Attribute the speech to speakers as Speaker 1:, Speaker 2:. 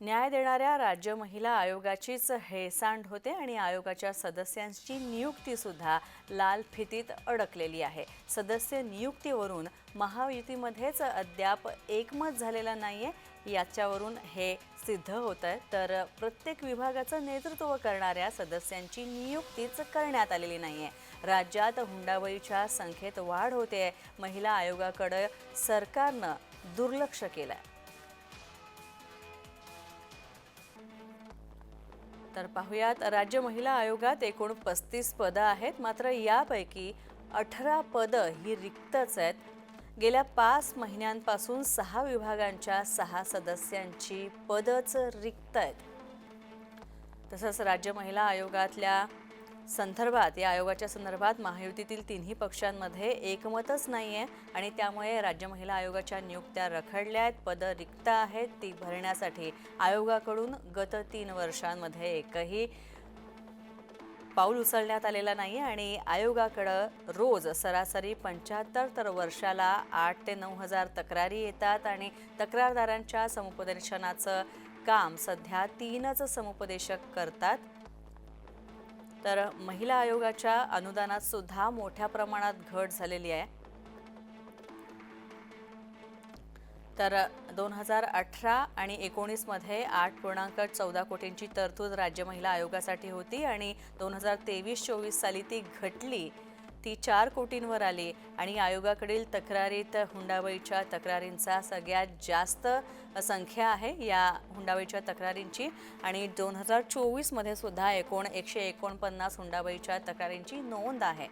Speaker 1: न्याय देणाऱ्या राज्य महिला आयोगाचीच हेळसांड होते आणि आयोगाच्या सदस्यांची नियुक्तीसुद्धा लाल फितीत अडकलेली आहे. सदस्य नियुक्तीवरून महायुतीमध्येच अद्याप एकमत झालेलं आहे याच्यावरून हे सिद्ध होत आहे तर प्रत्येक विभागाचं नेतृत्व करणाऱ्या सदस्यांची नियुक्तीच करण्यात आलेली नाही आहे राज्यात हुंडाबळीच्या संख्येत वाढ होते महिला आयोगाकडं सरकारनं दुर्लक्ष केलं आहे तर पाहुयात. राज्य महिला आयोगात एकूण पस्तीस पदं आहेत. मात्र यापैकी अठरा पदं ही रिक्तच आहेत. गेल्या पाच महिन्यांपासून सहा विभागांच्या सहा सदस्यांची पदच रिक्त आहेत. तसंच राज्य महिला आयोगातल्या संदर्भात या आयोगाच्या संदर्भात महायुतीतील तिन्ही पक्षांमध्ये एकमतच नाही आहे आणि त्यामुळे राज्य महिला आयोगाच्या नियुक्त्या रखडल्या आहेत पदं रिक्त आहेत ती भरण्यासाठी आयोगाकडून गत तीन वर्षांमध्ये एकही पाऊल उचलण्यात आलेला नाही आणि आयोगाकडं रोज सरासरी पंच्याहत्तर तर वर्षाला आठ ते नऊ हजार तक्रारी येतात आणि तक्रारदारांच्या समुपदेशनाचं काम सध्या तीनच समुपदेशक करतात. तर महिला आयोगाच्या अनुदानात सुद्धा मोठ्या प्रमाणात घट झालेली आहे. तर दोन हजार अठरा आणि एकोणीसमध्ये आठ पूर्णांक चौदा कोटींची तरतूद राज्य महिला आयोगासाठी होती आणि दोन हजार तेवीस चोवीस साली ती घटली. ती चार कोटींवर आली आणि आयोगाकडील तक्रारीत हुंडाबळीच्या तक्रारींचा सगळ्यात जास्त संख्या आहे या हुंडाबळीच्या तक्रारींची. आणि दोन हजार चोवीसमध्ये सुद्धा एकूण एकशे एकोणपन्नास हुंडाबळीच्या तक्रारींची नोंद आहे.